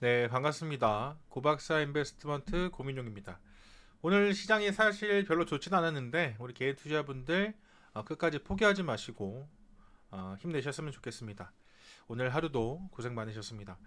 네, 반갑습니다. 고박사 인베스트먼트 고민용입니다. 오늘 시장이 사실 별로 좋진 않았는데 우리 개인 투자분들 어, 끝까지 포기하지 마시고 어, 힘내셨으면 좋겠습니다. 오늘 하루도 고생 많으셨습니다.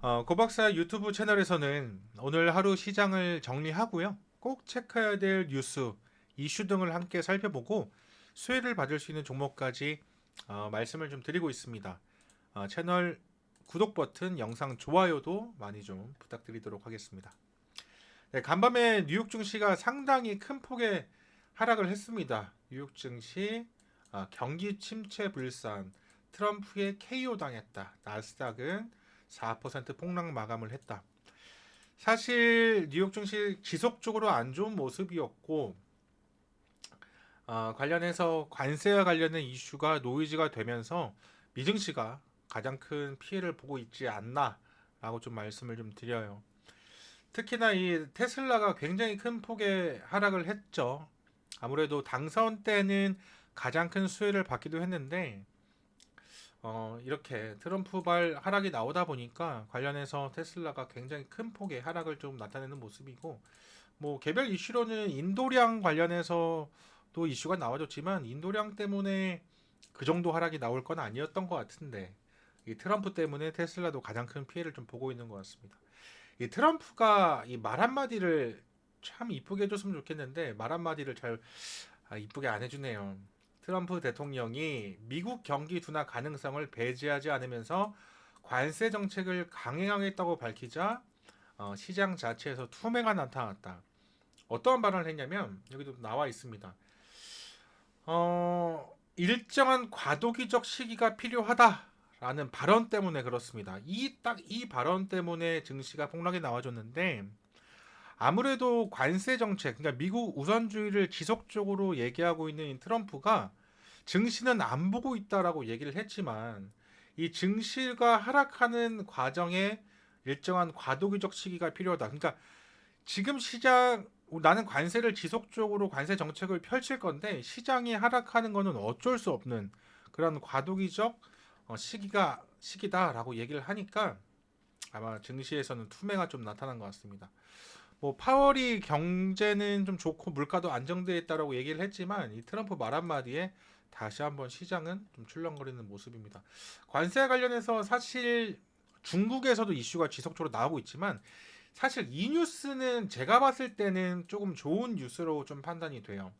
어, 고박사 유튜브 채널에서는 오늘 하루 시장을 정리하고요. 꼭 체크해야 될 뉴스, 이슈 등을 함께 살펴보고 수혜를 받을 수 있는 종목까지 어, 말씀을 좀 드리고 있습니다. 어, 채널 구독 버튼, 영상 좋아요도 많이 좀 부탁드리도록 하겠습니다. 네, 간밤에 뉴욕 증시가 상당히 큰 폭의 하락을 했습니다. 뉴욕 증시 아, 경기 침체 불산, 트럼프의 KO 당했다. 나스닥은 4% 폭락 마감을 했다. 사실 뉴욕 증시 지속적으로 안 좋은 모습이었고 어, 관련해서 관세와 관련된 이슈가 노이즈가 되면서 미증시가 가장 큰 피해를 보고 있지 않나라고 좀 말씀을 좀 드려요. 특히나 이 테슬라가 굉장히 큰 폭의 하락을 했죠. 아무래도 당선 때는 가장 큰 수혜를 받기도 했는데 어, 이렇게 트럼프발 하락이 나오다 보니까 관련해서 테슬라가 굉장히 큰 폭의 하락을 좀 나타내는 모습이고 뭐 개별 이슈로는 인도량 관련해서도 이슈가 나와줬지만 인도량 때문에 그 정도 하락이 나올 건 아니었던 것 같은데 이 트럼프 때문에 테슬라도 가장 큰 피해를 좀 보고 있는 것 같습니다. 이 트럼프가 이 말 한마디를 참 이쁘게 해줬으면 좋겠는데 말 한마디를 잘 아, 이쁘게 안 해주네요. 트럼프 대통령이 미국 경기 둔화 가능성을 배제하지 않으면서 관세 정책을 강행하겠다고 밝히자 어, 시장 자체에서 투매가 나타났다. 어떠한 발언을 했냐면 여기도 나와 있습니다. 어, 일정한 과도기적 시기가 필요하다 라는 발언 때문에 그렇습니다. 이딱이 발언 때문에 증시가 폭락이 나와줬는데 아무래도 관세 정책, 그러니까 미국 우선주의를 지속적으로 얘기하고 있는 이 트럼프가 증시는 안 보고 있다라고 얘기를 했지만 이 증시가 하락하는 과정에 일정한 과도기적 시기가 필요하다. 그러니까 지금 시장 나는 관세를 지속적으로 관세 정책을 펼칠 건데 시장이 하락하는 거는 어쩔 수 없는 그런 과도기적 어, 시기가 시기다라고 얘기를 하니까 아마 증시에서는 투매가 좀 나타난 것 같습니다. 뭐 파월이 경제는 좀 좋고 물가도 안정돼 있다라고 얘기를 했지만 이 트럼프 말 한마디에 다시 한번 시장은 좀 출렁거리는 모습입니다. 관세 관련해서 사실 중국에서도 이슈가 지속적으로 나오고 있지만 사실 이 뉴스는 제가 봤을 때는 조금 좋은 뉴스로 좀 판단이 돼요.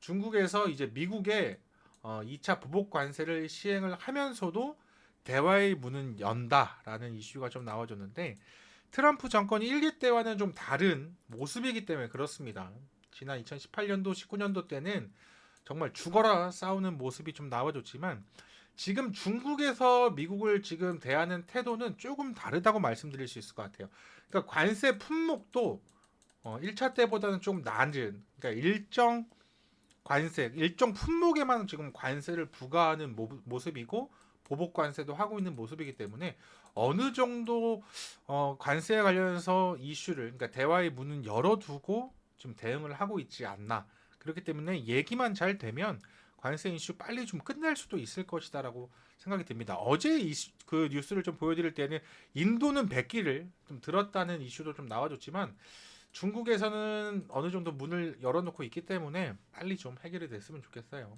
중국에서 이제 미국에 어, 2차 보복 관세를 시행을 하면서도 대화의 문은 연다라는 이슈가 좀 나와줬는데 트럼프 정권이 1기 때와는 좀 다른 모습이기 때문에 그렇습니다. 지난 2018년도, 19년도 때는 정말 죽어라 싸우는 모습이 좀 나와줬지만 지금 중국에서 미국을 지금 대하는 태도는 조금 다르다고 말씀드릴 수 있을 것 같아요. 그러니까 관세 품목도 어, 1차 때보다는 좀 낮은, 그러니까 일정 관세, 일정 품목에만 지금 관세를 부과하는 모, 모습이고 보복 관세도 하고 있는 모습이기 때문에 어느 정도 어, 관세에 관련해서 이슈를, 그러니까 대화의 문은 열어두고 좀 대응을 하고 있지 않나. 그렇기 때문에 얘기만 잘 되면 관세 이슈 빨리 좀 끝날 수도 있을 것이다라고 생각이 듭니다. 어제 이, 그 뉴스를 좀 보여드릴 때는 인도는 백기를 좀 들었다는 이슈도 좀 나와줬지만 중국에서는 어느 정도 문을 열어놓고 있기 때문에 빨리 좀 해결이 됐으면 좋겠어요.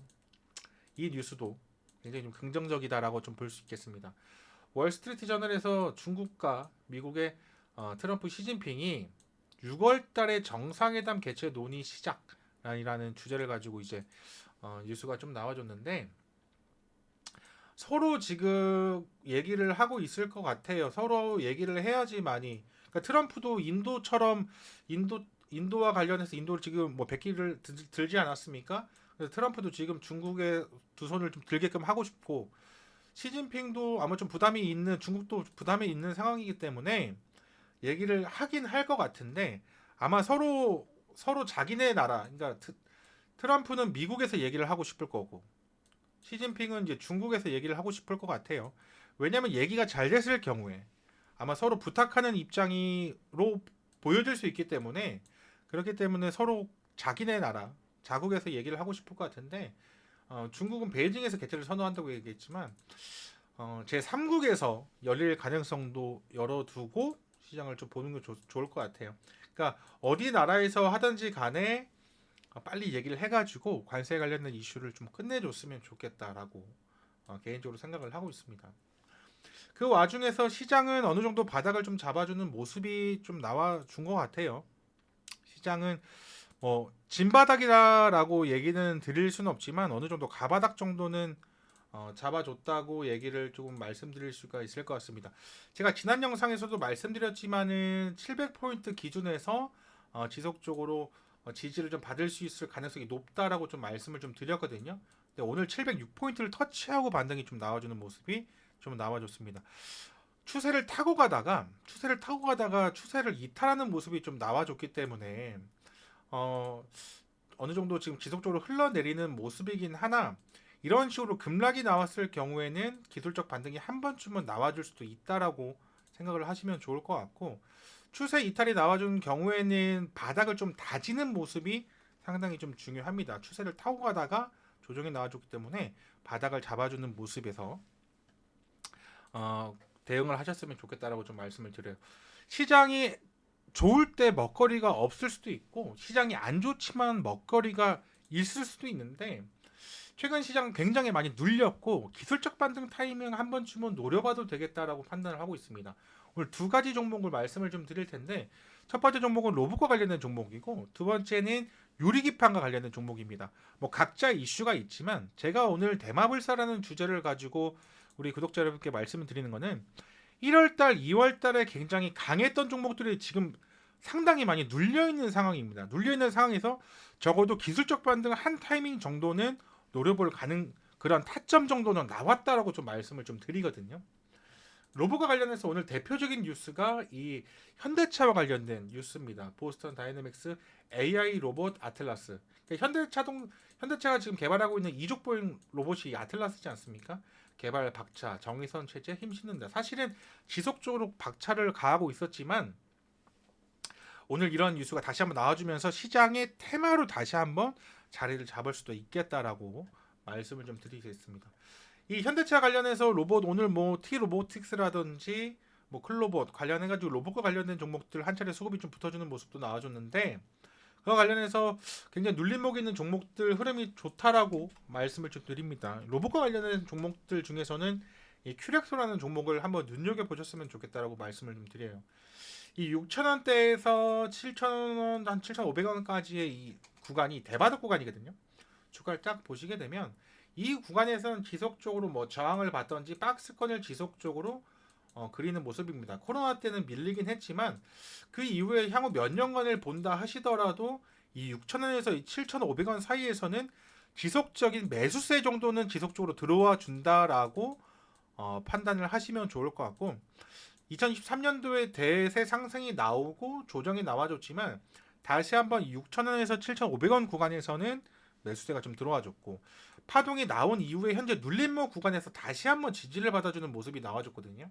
이 뉴스도 굉장히 좀 긍정적이다라고 좀 볼 수 있겠습니다. 월스트리트 저널에서 중국과 미국의 어, 트럼프 시진핑이 6월달에 정상회담 개최 논의 시작이라는 주제를 가지고 이제 어, 뉴스가 좀 나와줬는데 서로 지금 얘기를 하고 있을 것 같아요. 서로 얘기를 해야지만이. 그러니까 트럼프도 인도처럼 인도 인도와 관련해서 인도를 지금 뭐 백기를 들, 지 않았습니까? 그래서 트럼프도 지금 중국에 두 손을 좀 들게끔 하고 싶고 시진핑도 아마 좀 부담이 있는 중국도 부담이 있는 상황이기 때문에 얘기를 하긴 할 것 같은데 아마 서로 서로 자기네 나라 그러니까 트, 트럼프는 미국에서 얘기를 하고 싶을 거고 시진핑은 이제 중국에서 얘기를 하고 싶을 것 같아요. 왜냐하면 얘기가 잘 됐을 경우에 아마 서로 부탁하는 입장으로 보여질 수 있기 때문에 그렇기 때문에 서로 자기네 나라 자국에서 얘기를 하고 싶을 것 같은데 어, 중국은 베이징에서 개최를 선호한다고 얘기했지만 어, 제 3국에서 열릴 가능성도 열어두고 시장을 좀 보는 게 좋, 좋을 것 같아요. 그러니까 어디 나라에서 하든지 간에 어, 빨리 얘기를 해가지고 관세 관련된 이슈를 좀 끝내줬으면 좋겠다라고 어, 개인적으로 생각을 하고 있습니다. 그 와중에서 시장은 어느 정도 바닥을 좀 잡아주는 모습이 좀 나와 준 것 같아요. 시장은 뭐 진바닥이라고 얘기는 드릴 수는 없지만 어느 정도 가바닥 정도는 어, 잡아줬다고 얘기를 조금 말씀드릴 수가 있을 것 같습니다. 제가 지난 영상에서도 말씀드렸지만은 700포인트 기준에서 어, 지속적으로 어, 지지를 좀 받을 수 있을 가능성이 높다라고 좀 말씀을 좀 드렸거든요. 근데 오늘 706포인트를 터치하고 반등이 좀 나와주는 모습이 좀 나와줬습니다. 추세를 타고 가다가 추세를 타고 가다가 추세를 이탈하는 모습이 좀 나와줬기 때문에 어, 어느 정도 지금 지속적으로 흘러내리는 모습이긴 하나 이런 식으로 급락이 나왔을 경우에는 기술적 반등이 한 번쯤은 나와줄 수도 있다라고 생각을 하시면 좋을 것 같고 추세 이탈이 나와준 경우에는 바닥을 좀 다지는 모습이 상당히 좀 중요합니다. 추세를 타고 가다가 조정이 나와줬기 때문에 바닥을 잡아주는 모습에서 어, 대응을 하셨으면 좋겠다라고 좀 말씀을 드려요. 시장이 좋을 때 먹거리가 없을 수도 있고 시장이 안 좋지만 먹거리가 있을 수도 있는데 최근 시장 굉장히 많이 눌렸고 기술적 반등 타이밍 한 번쯤은 노려봐도 되겠다라고 판단을 하고 있습니다. 오늘 두 가지 종목을 말씀을 좀 드릴 텐데 첫 번째 종목은 로봇과 관련된 종목이고 두 번째는 유리기판과 관련된 종목입니다. 뭐 각자 이슈가 있지만 제가 오늘 대마불사라는 주제를 가지고 우리 구독자 여러분께 말씀을 드리는 거는 1월달, 2월달에 굉장히 강했던 종목들이 지금 상당히 많이 눌려 있는 상황입니다. 눌려 있는 상황에서 적어도 기술적 반등 한 타이밍 정도는 노려볼 가능 그런 타점 정도는 나왔다라고 좀 말씀을 좀 드리거든요. 로봇과 관련해서 오늘 대표적인 뉴스가 이 현대차와 관련된 뉴스입니다. 보스턴 다이내믹스 AI 로봇 아틀라스. 그러니까 현대차동 현대차가 지금 개발하고 있는 이족 보행 로봇이 아틀라스지 않습니까? 개발 박차, 정의선 체제 힘쓰는다. 사실은 지속적으로 박차를 가하고 있었지만 오늘 이런 뉴스가 다시 한번 나와주면서 시장의 테마로 다시 한번 자리를 잡을 수도 있겠다라고 말씀을 좀 드리겠습니다. 이 현대차 관련해서 로봇 오늘 뭐 T 로보틱스라든지 뭐 클로봇 관련해 가지고 로봇과 관련된 종목들 한 차례 수급이 좀 붙어주는 모습도 나와줬는데 그와 관련해서 굉장히 눌림목 있는 종목들 흐름이 좋다라고 말씀을 좀 드립니다. 로봇과 관련된 종목들 중에서는 이 큐렉소라는 종목을 한번 눈여겨 보셨으면 좋겠다라고 말씀을 좀 드려요. 이 6,000원대에서 7,000원 한 7,500원까지의 이 구간이 대바닥 구간이거든요. 주가를 딱 보시게 되면 이 구간에서는 지속적으로 뭐 저항을 받던지 박스권을 지속적으로 어, 그리는 모습입니다. 코로나 때는 밀리긴 했지만 그 이후에 향후 몇 년간을 본다 하시더라도 이 6,000원에서 7,500원 사이에서는 지속적인 매수세 정도는 지속적으로 들어와 준다라고 어, 판단을 하시면 좋을 것 같고 2023년도에 대세 상승이 나오고 조정이 나와줬지만 다시 한번 6,000원에서 7,500원 구간에서는 매수세가 좀 들어와줬고 파동이 나온 이후에 현재 눌림목 구간에서 다시 한번 지지를 받아주는 모습이 나와줬거든요.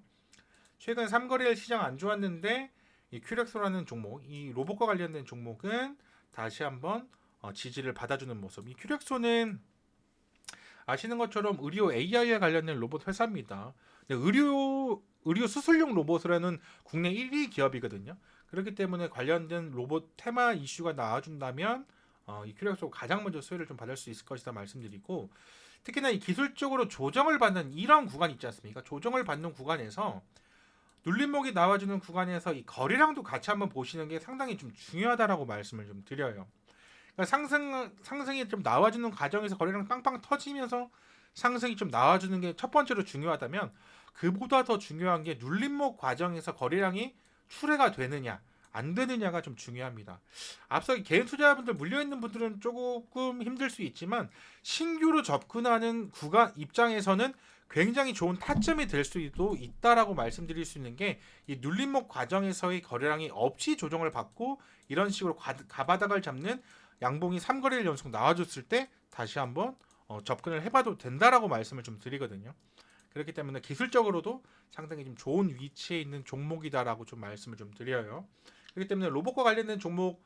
최근 3거래일 시장 안 좋았는데 이 큐렉소라는 종목, 이 로봇과 관련된 종목은 다시 한번 어, 지지를 받아주는 모습. 이 큐렉소는 아시는 것처럼 의료 AI에 관련된 로봇 회사입니다. 의료 의료 수술용 로봇이라는 국내 1위 기업이거든요. 그렇기 때문에 관련된 로봇 테마 이슈가 나와준다면 어, 이 큐렉소 가장 먼저 수혜를 좀 받을 수 있을 것이다 말씀드리고 특히나 이 기술적으로 조정을 받는 이런 구간 있지 않습니까? 조정을 받는 구간에서 눌림목이 나와주는 구간에서 이 거래량도 같이 한번 보시는 게 상당히 좀 중요하다라고 말씀을 좀 드려요. 그러니까 상승 상승이 좀 나와주는 과정에서 거래량 빵빵 터지면서 상승이 좀 나와주는 게 첫 번째로 중요하다면 그보다 더 중요한 게 눌림목 과정에서 거래량이 출회가 되느냐 안 되느냐가 좀 중요합니다. 앞서 개인 투자자분들 물려 있는 분들은 조금 힘들 수 있지만 신규로 접근하는 구간 입장에서는 굉장히 좋은 타점이 될 수도 있다라고 말씀드릴 수 있는 게 이 눌림목 과정에서의 거래량이 없이 조정을 받고 이런 식으로 가, 가바닥을 잡는 양봉이 3거래일 연속 나와줬을 때 다시 한번 어, 접근을 해봐도 된다라고 말씀을 좀 드리거든요. 그렇기 때문에 기술적으로도 상당히 좀 좋은 위치에 있는 종목이다라고 좀 말씀을 좀 드려요. 그렇기 때문에 로봇과 관련된 종목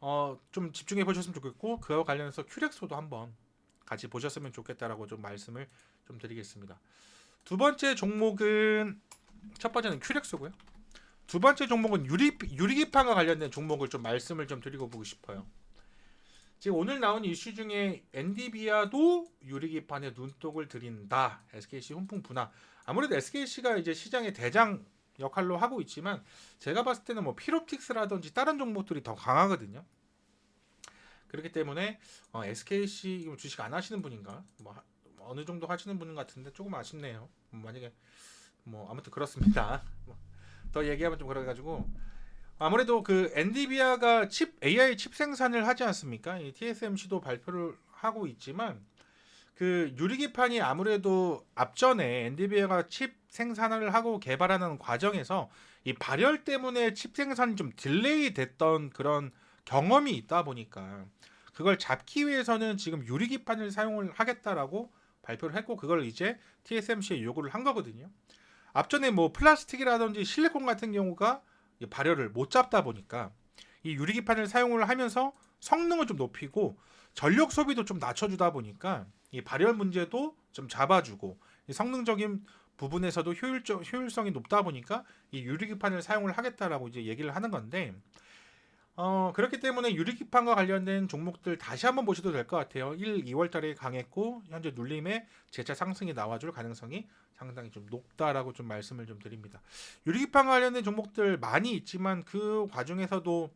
어, 좀 집중해 보셨으면 좋겠고 그와 관련해서 큐렉소도 한번 같이 보셨으면 좋겠다라고 좀 말씀을 좀 드리겠습니다. 두 번째 종목은 첫 번째는 큐렉스고요. 두 번째 종목은 유리 유리기판과 관련된 종목을 좀 말씀을 좀 드리고 보고 싶어요. 지금 오늘 나온 이슈 중에 엔디비아도 유리기판에 눈독을 들인다. SKC 훈풍 분화. 아무래도 SKC가 이제 시장의 대장 역할로 하고 있지만 제가 봤을 때는 뭐 피롭틱스라든지 다른 종목들이 더 강하거든요. 그렇기 때문에 어, SKC 주식 안 하시는 분인가? 뭐 하- 어느 정도 하시는 분 같은데 조금 아쉽네요. 음, 만약에 뭐 아무튼 그렇습니다. 뭐더 얘기하면 좀 그래가지고 아무래도 그 엔디비아가 칩 AI 칩 생산을 하지 않습니까? 이 TSMC도 발표를 하고 있지만 그 유리기판이 아무래도 앞전에 엔디비아가 칩 생산을 하고 개발하는 과정에서 이 발열 때문에 칩 생산이 좀 딜레이 됐던 그런 경험이 있다 보니까 그걸 잡기 위해서는 지금 유리기판을 사용을 하겠다라고 발표를 했고 그걸 이제 TSMC에 요구를 한 거거든요. 앞전에 뭐 플라스틱이라든지 실리콘 같은 경우가 이 발열을 못 잡다 보니까 이 유리기판을 사용을 하면서 성능을 좀 높이고 전력 소비도 좀 낮춰주다 보니까 이 발열 문제도 좀 잡아주고 이 성능적인 부분에서도 효율적 효율성이 높다 보니까 이 유리기판을 사용을 하겠다라고 이제 얘기를 하는 건데 어 그렇기 때문에 유리기판과 관련된 종목들 다시 한번 보셔도 될 것 같아요. 1, 2월 달에 강했고 현재 눌림에 재차 상승이 나와줄 가능성이 상당히 좀 높다라고 좀 말씀을 좀 드립니다. 유리기판 관련된 종목들 많이 있지만 그 과정에서도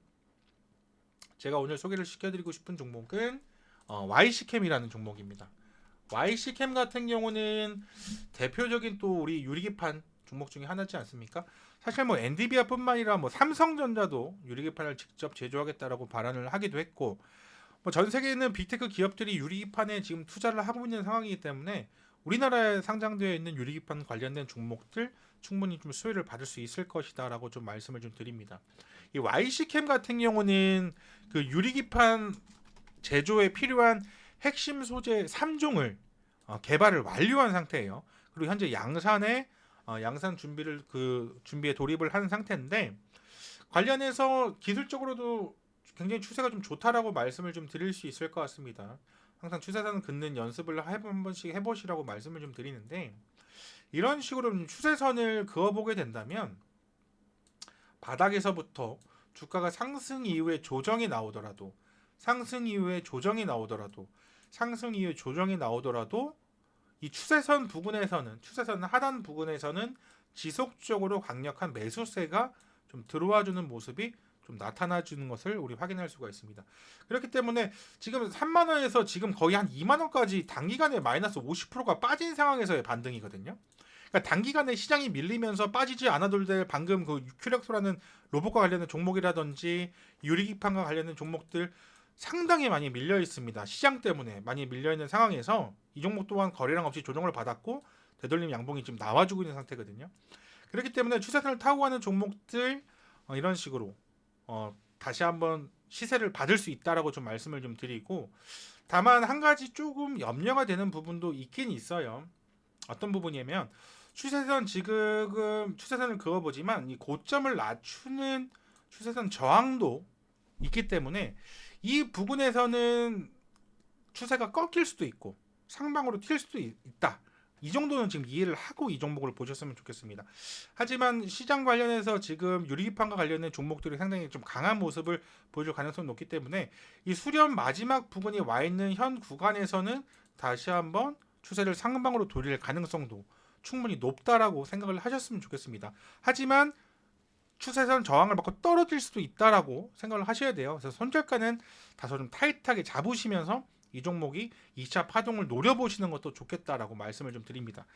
제가 오늘 소개를 시켜드리고 싶은 종목은 어, YC캠이라는 종목입니다. YC캠 같은 경우는 대표적인 또 우리 유리기판 종목 중에 하나지 않습니까? 사실 뭐 엔디비아뿐만 아니라 뭐 삼성전자도 유리기판을 직접 제조하겠다라고 발언을 하기도 했고 뭐 전 세계에 있는 빅테크 기업들이 유리기판에 지금 투자를 하고 있는 상황이기 때문에 우리나라에 상장되어 있는 유리기판 관련된 종목들 충분히 좀 수혜를 받을 수 있을 것이다라고 좀 말씀을 좀 드립니다. 이 YC캠 같은 경우는 그 유리기판 제조에 필요한 핵심 소재 3종을 어, 개발을 완료한 상태예요. 그리고 현재 양산에 어, 양산 준비를 그 준비에 돌입을 한 상태인데 관련해서 기술적으로도 굉장히 추세가 좀 좋다라고 말씀을 좀 드릴 수 있을 것 같습니다. 항상 추세선 긋는 연습을 해- 한 번씩 해보시라고 말씀을 좀 드리는데 이런 식으로 좀 추세선을 그어보게 된다면 바닥에서부터 주가가 상승 이후에 조정이 나오더라도 상승 이후에 조정이 나오더라도 상승 이후에 조정이 나오더라도 이 추세선 부분에서는 추세선 하단 부분에서는 지속적으로 강력한 매수세가 좀 들어와 주는 모습이 좀 나타나 주는 것을 우리 확인할 수가 있습니다. 그렇기 때문에 지금 3만 원에서 지금 거의 한 2만 원까지 단기간에 마이너스 50%가 빠진 상황에서의 반등이거든요. 그러니까 단기간에 시장이 밀리면서 빠지지 않아도 될 방금 그 큐렉소라는 로봇과 관련된 종목이라든지 유리기판과 관련된 종목들 상당히 많이 밀려 있습니다. 시장 때문에 많이 밀려 있는 상황에서 이 종목 또한 거래량 없이 조정을 받았고 되돌림 양봉이 지금 나와주고 있는 상태거든요. 그렇기 때문에 추세선을 타고 가는 종목들 어, 이런 식으로 어, 다시 한번 시세를 받을 수 있다라고 좀 말씀을 좀 드리고 다만 한 가지 조금 염려가 되는 부분도 있긴 있어요. 어떤 부분이냐면 추세선 지금 추세선을 그어보지만 이 고점을 낮추는 추세선 저항도 있기 때문에 이 부분에서는 추세가 꺾일 수도 있고 상방으로 튈 수도 있- 있다. 이 정도는 지금 이해를 하고 이 종목을 보셨으면 좋겠습니다. 하지만 시장 관련해서 지금 유리기판과 관련된 종목들이 상당히 좀 강한 모습을 보여줄 가능성이 높기 때문에 이 수렴 마지막 부분이 와 있는 현 구간에서는 다시 한번 추세를 상방으로 돌릴 가능성도 충분히 높다라고 생각을 하셨으면 좋겠습니다. 하지만 추세선 저항을 받고 떨어질 수도 있다라고 생각을 하셔야 돼요. 그래서 손절가는 다소 좀 타이트하게 잡으시면서 이 종목이 2차 파동을 노려보시는 것도 좋겠다라고 말씀을 좀 드립니다.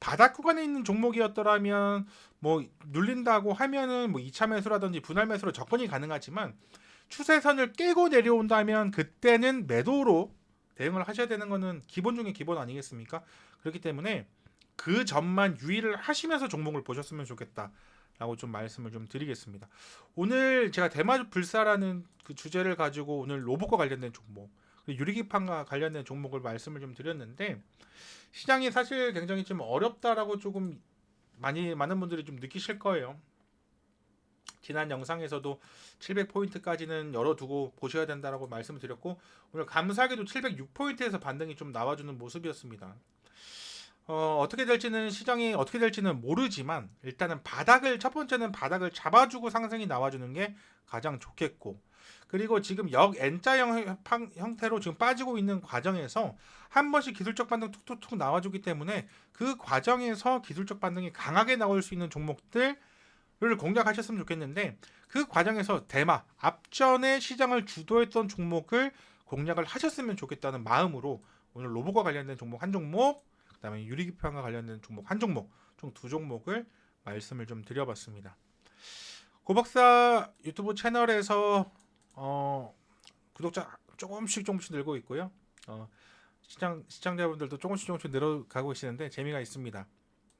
바닥 구간에 있는 종목이었더라면 뭐 눌린다고 하면은 뭐 2차 매수라든지 분할 매수로 접근이 가능하지만 추세선을 깨고 내려온다면 그때는 매도로 대응을 하셔야 되는 거는 기본 중에 기본 아니겠습니까? 그렇기 때문에 그 점만 유의를 하시면서 종목을 보셨으면 좋겠다. 라고 좀 말씀을 좀 드리겠습니다. 오늘 제가 대마 불사라는 그 주제를 가지고 오늘 로봇과 관련된 종목, 유리기판과 관련된 종목을 말씀을 좀 드렸는데 시장이 사실 굉장히 좀 어렵다라고 조금 많이 많은 분들이 좀 느끼실 거예요. 지난 영상에서도 700포인트까지는 열어두고 보셔야 된다라고 말씀을 드렸고 오늘 감사하게도 706포인트에서 반등이 좀 나와주는 모습이었습니다. 어, 어떻게 될지는 시장이 어떻게 될지는 모르지만 일단은 바닥을 첫 번째는 바닥을 잡아주고 상승이 나와주는 게 가장 좋겠고 그리고 지금 역 N자형 형- 형태로 지금 빠지고 있는 과정에서 한 번씩 기술적 반등 툭툭툭 나와주기 때문에 그 과정에서 기술적 반등이 강하게 나올 수 있는 종목들을 공략하셨으면 좋겠는데 그 과정에서 대마 앞전에 시장을 주도했던 종목을 공략을 하셨으면 좋겠다는 마음으로 오늘 로봇과 관련된 종목 한 종목 그다음에 유리기판과 관련된 종목 한 종목 총 두 종목을 말씀을 좀 드려봤습니다. 고박사 유튜브 채널에서 어, 구독자 조금씩 조금씩 늘고 있고요. 어, 시청 시청자분들도 조금씩 조금씩 늘어가고 계시는데 재미가 있습니다.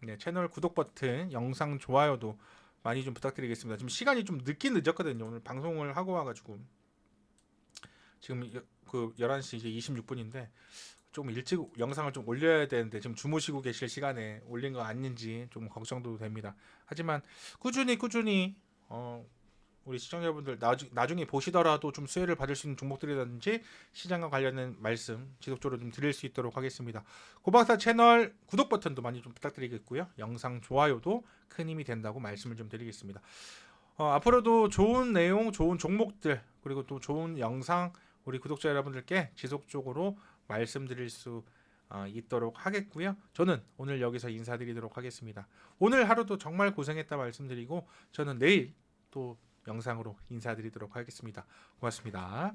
네, 채널 구독 버튼, 영상 좋아요도 많이 좀 부탁드리겠습니다. 지금 시간이 좀 늦긴 늦었거든요. 오늘 방송을 하고 와가지고 지금 여- 그 11시 이제 26분인데 조금 일찍 영상을 좀 올려야 되는데 지금 주무시고 계실 시간에 올린 거 아닌지 좀 걱정도 됩니다. 하지만 꾸준히 꾸준히 어, 우리 시청자분들 나중, 나중에 보시더라도 좀 수혜를 받을 수 있는 종목들이라든지 시장과 관련된 말씀 지속적으로 좀 드릴 수 있도록 하겠습니다. 고박사 채널 구독 버튼도 많이 좀 부탁드리겠고요. 영상 좋아요도 큰 힘이 된다고 말씀을 좀 드리겠습니다. 어, 앞으로도 좋은 내용, 좋은 종목들 그리고 또 좋은 영상 우리 구독자 여러분들께 지속적으로 말씀드릴 수 어, 있도록 하겠고요. 저는 오늘 여기서 인사드리도록 하겠습니다. 오늘 하루도 정말 고생했다 말씀드리고 저는 내일 또 영상으로 인사드리도록 하겠습니다. 고맙습니다.